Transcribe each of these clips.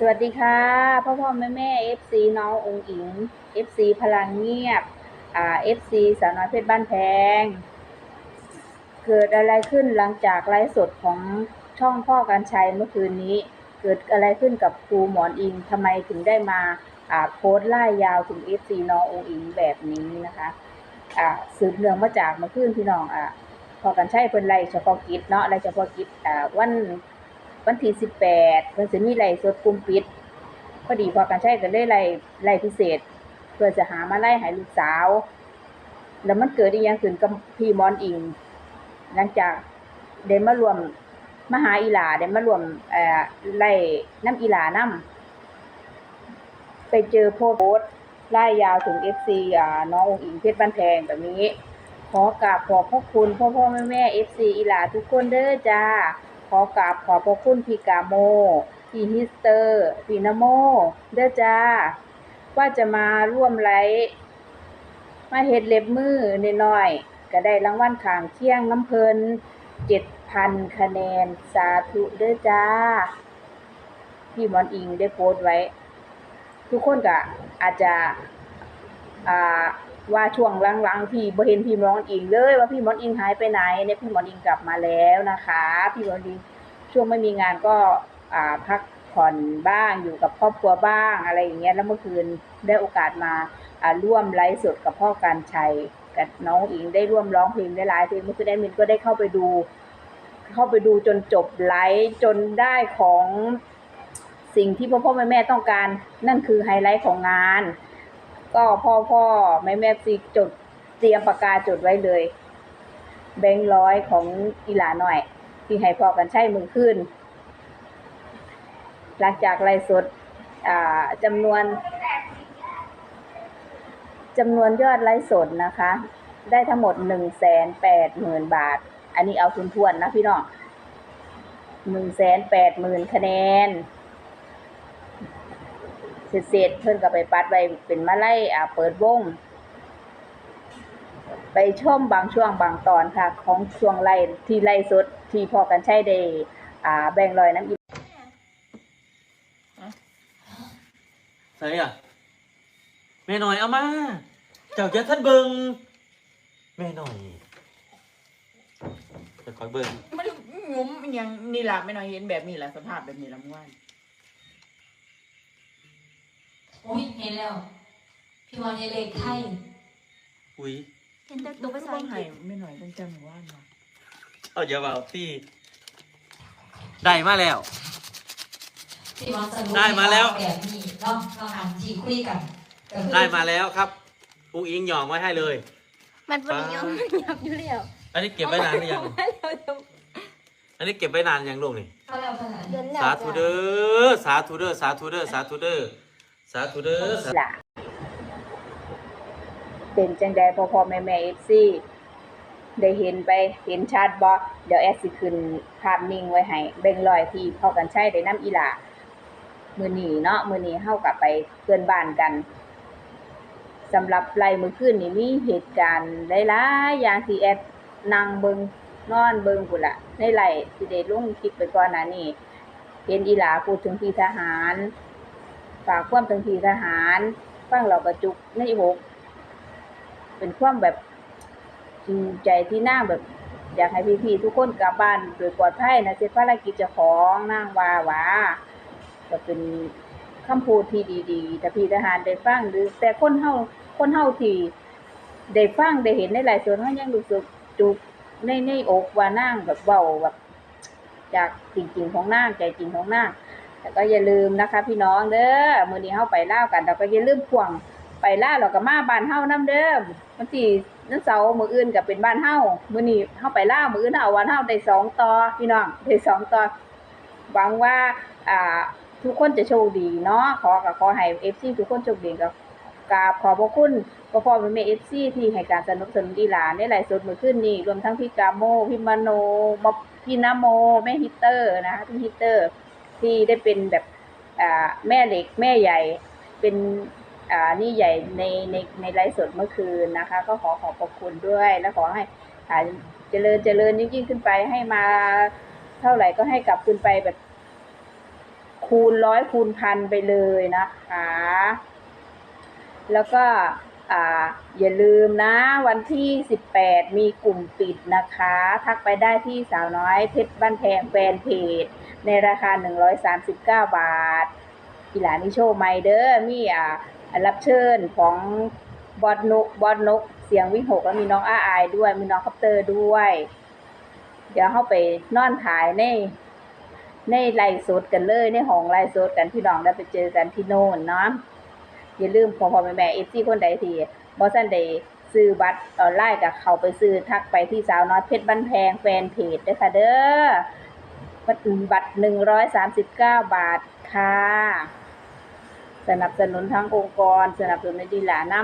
สวัสดีค่ะ พ่อพ่อแม่แม่ FC น้ององอิง FC พลังเงียบอ่า FC สาวน้อยเพชรบ้านแพง เกิดอะไรขึ้นหลังจากไลฟ์สดของช่องพ่อการชัยเมื่อคืนนี้ เกิดอะไรขึ้นกับครูหมอนอิงทำไมถึงได้มาอ่าโพสต์ไล่ยาวถึง FC น้ององอิงแบบนี้นะคะอ่าสืบเนื่องมาจากเมื่อคืนพี่น้องอ่าพอกันใช้เพิ่นไล่เฉพาะกิจเนาะไล่เฉพาะกิจอ่าวัน วันที่สิบแปดเพิ่นสิมีไล่สดกลุ่มปิดพอดีพอกันใช้ก็ได้ไล่ไล่พิเศษ เพื่อจะหามาไล่ให้ลูกสาว แล้วมันเกิดอีหยังขึ้นกับพี่มอนอิง หลังจากได้มารวมมหาอีหลาได้มารวมเอ่อไล่น้ำอีหลาน้ำไปเจอโพสต์ไล่ยาวถึง FC อ่าน้ององอิงเพชรบ้านแพงแบบนี้ขอกราบขอบพระคุณพ่อพ่อแม่แม่ FC อีหลาทุกคนเด้อจ้า ขอกราบขอบพระคุณพี่กาโม พี่ฮิสเตอร์ พี่นโม เด้อจ้า ว่าจะมาร่วมไลฟ์มาเฮ็ดเล็บมือน้อยๆก็ได้รางวัลขางเคี่ยงน้ำเพลินเจ็ดพันคะแนนสาธุเด้อจ้า พี่หมอนอิงได้โพสต์ไว้ ทุกคนก็อาจจะอ่า ว่าช่วงหลังๆพี่บเห็นพี่หมอนอิงเลยว่าพี่หมอนอิงหายไปไหนเนี่ยพี่หมอนอิงกลับมาแล้วนะคะ พี่หมอนอิงช่วงไม่มีงานก็อ่าพักผ่อนบ้างอยู่กับครอบครัวบ้างอะไรอย่างเงี้ยแล้วเมื่อคืนได้โอกาสมาอ่าร่วมไลฟ์สดกับพ่อการชัยกับน้องอิงได้ร่วมร้องเพลงได้หลายเพลงเมื่อคืนแอดมินก็ได้เข้าไปดู เข้าไปดูจนจบไลฟ์จนได้ของสิ่งที่พ่อพ่อแม่แม่ต้องการ นั่นคือไฮไลท์ของงาน ก็พ่อพ่อแม่แม่ซีจดเตรียมปากกาจดไว้เลย แบงค์ร้อยของอีหลาหน่อย ที่ให้พอกันใช้มือขึ้น หลังจากไลฟ์สดจำนวนจำนวนยอดไลฟ์สดนะคะ ได้ทั้งหมดหนึ่งแสนแปดหมื่นบาท อันนี้เอาทุนทวนนะพี่น้องหนึ่งแสนแปดหมื่นคะแนน เสร็จๆเพิ่นก็ไปปัดไว้เป็นมาไล่อ่าเปิดวง ไปชมบางช่วงบางตอนค่ะ ของช่วงไล่ที่ไล่สดที่พอกันใช้ได้อ่าแบ่งลอยน้ำอีใส่อะแม่หน่อยเอามา เจ้าจะท่านเบิงแม่หน่อยจะคอยเบิงมันงุ้มอิหยังนี่ล่ะไม่น้อยเห็นแบบนี้แหละสภาพแบบนี้ละม่วน โอ้ยเห็นแล้ว พี่วอนเลขไทยอุ้ยเห็นแต่ดูตัวไปภาษาส่อังงกให้ฤษไม่น้อยตั้งแต่เมื่อวานมาเอาอย่าเอาพี่ได้มาแล้ว พี่วอนสรุปได้มาแล้ว แบบนี้เนาะเราหันทีคุยกันก็คือได้มาแล้วครับอุ้งอิงหยองไว้ให้เลย มันเป็นยังมันยับอยู่แล้วอันนี้เก็บไว้นานหรือยังอันนี้เก็บไว้นานยังลูกนี่เขาแล้วภาษาเดือนแล้วสาธุเด้อสาธุเด้อสาธุเด้อสาธุเด้อ สาธุเด้อสาหละเป็นจังใดพอพอแม่แม่เอฟซีได้เห็นไปเห็นชัดบ่เดี๋ยวแอดสิขึ้นภาพนิ่งไว้ให้แบ่งลอยที่พอกันใช้ได้น้ำอีหลามือนี้เนาะมือนี้เฮากลับไปเพื่อนบ้านกันสำหรับไล่มือขึ้นนี่มีเหตุการณ์หลายๆอย่างที่แอดนั่งเบิงนอนเบิงพุ่นละในไล่ที่ได้ลงคลิปไปก่อนหน้านี้เห็นอีหลาพูดถึงพี่ทหาร ฝากความถึงพี่ทหารฟังเรากระจุกในหกเป็นความแบบจริงใจที่น่างแบบ อยากให้พี่ๆทุกคนกลับบ้านโดยปลอดภัยนะเสร็จภารกิจจ้าของนั่งวาวาก็เป็นคำพูดที่ดีๆ แต่พี่ทหารได้ฟังหรือ แต่คนเฮาคนเฮาที่ได้ฟังได้เห็นในหลายส่วนเฮายังรู้สึกจุกในในอกว่านั่งแบบเบาแบบ จากจริงๆของนางใจจริงของนาง แต่ก็อย่าลืมนะคะพี่น้องเด้อมื้อนี้เฮาไปลาวกันเราก็อย่าลืมพ่วงไปลาวแล้วก็มาบ้านเฮานํเด้อวันที่วันเสาร์มื้ออื่นก็เป็นบ้านเฮามื้อนี้เฮาไปลาวมื้ออื่นเฮาเอาวันเฮาได้สองต่อพี่น้องได้สองต่อหวังว่าอ่าทุกคนจะโชคดีเนาะขอก็ขอให้ FC ทุกคนโชคดีกับกราบขอบพระคุณพ่อพ่อแม่แม่ FC ที่ให้การสนับสนุนดีหลานในหลายสุดมื้อคืนนี้รวมทั้งพี่กาโม พี่มโนพี่นโม แม่ฮิตเตอร์นะคะพี่ฮิตเตอร์ ที่ได้เป็นแบบแม่เหล็กแม่ใหญ่เป็นนี่ใหญ่ในในในไลฟ์สดเมื่อคืนนะคะ ก็ขอขอบพระคุณด้วย และขอให้เจริญเจริญยิ่งยิ่งขึ้นไปให้มาเท่าไหร่ก็ให้กลับขึ้นไปแบบ คูณร้อยคูณพันไปเลยนะคะ แล้วก็ออย่าลืมนะ วันที่ 18 มีกลุ่มปิดนะคะ ทักไปได้ที่สาวน้อยเพชรบ้านแพงแฟนเพจ ในราคา 139 บาทอีหลามีโชว์ไมเดอร์มีอ่ารับเชิญของบอดนกบอดนก เสียงวิ่งหกแล้วมีน้องอาอายด้วย มีน้องคัปเตอร์ด้วย เดี๋ยวเข้าไปนอนถ่ายในในไลฟ์สดกันเลย ในห้องไลฟ์สดกันพี่น้องได้ไปเจอกันที่โน่นเนาะอย่าลืมพ่อพ่อแม่แม่เอซี่คนใดที่บอสันได้ซื้อบัตรออนไลน์กับเขาไปซื้อทักไปที่สาวน้อยเพชรบ้านแพงแฟนเพจด้วยค่ะเด้อ บัตรบัตรหนึ่งร้อยสามสิบเก้าบาทค่ะ สนับสนุนทั้งองค์กร สนับสนุนในดีหลาน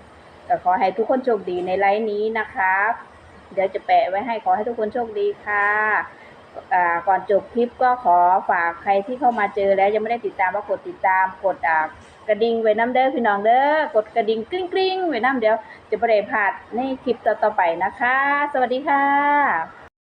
ำก็ขอให้ทุกคนโชคดีในไลฟ์นี้นะคะเดี๋ยวจะแปะไว้ให้ขอให้ทุกคนโชคดีค่ะก่อนจบคลิปก็ขอฝากใครที่เข้ามาเจอแล้วยังไม่ได้ติดตามก็กดติดตามกดกระดิ่งไว้น้ำเด้อพี่น้องเด้อกดกระดิ่งกริ้งกริ้งไว้น้ำเดี๋ยวจะไม่ได้พลาดในคลิปต่อๆไปนะคะ สวัสดีค่ะ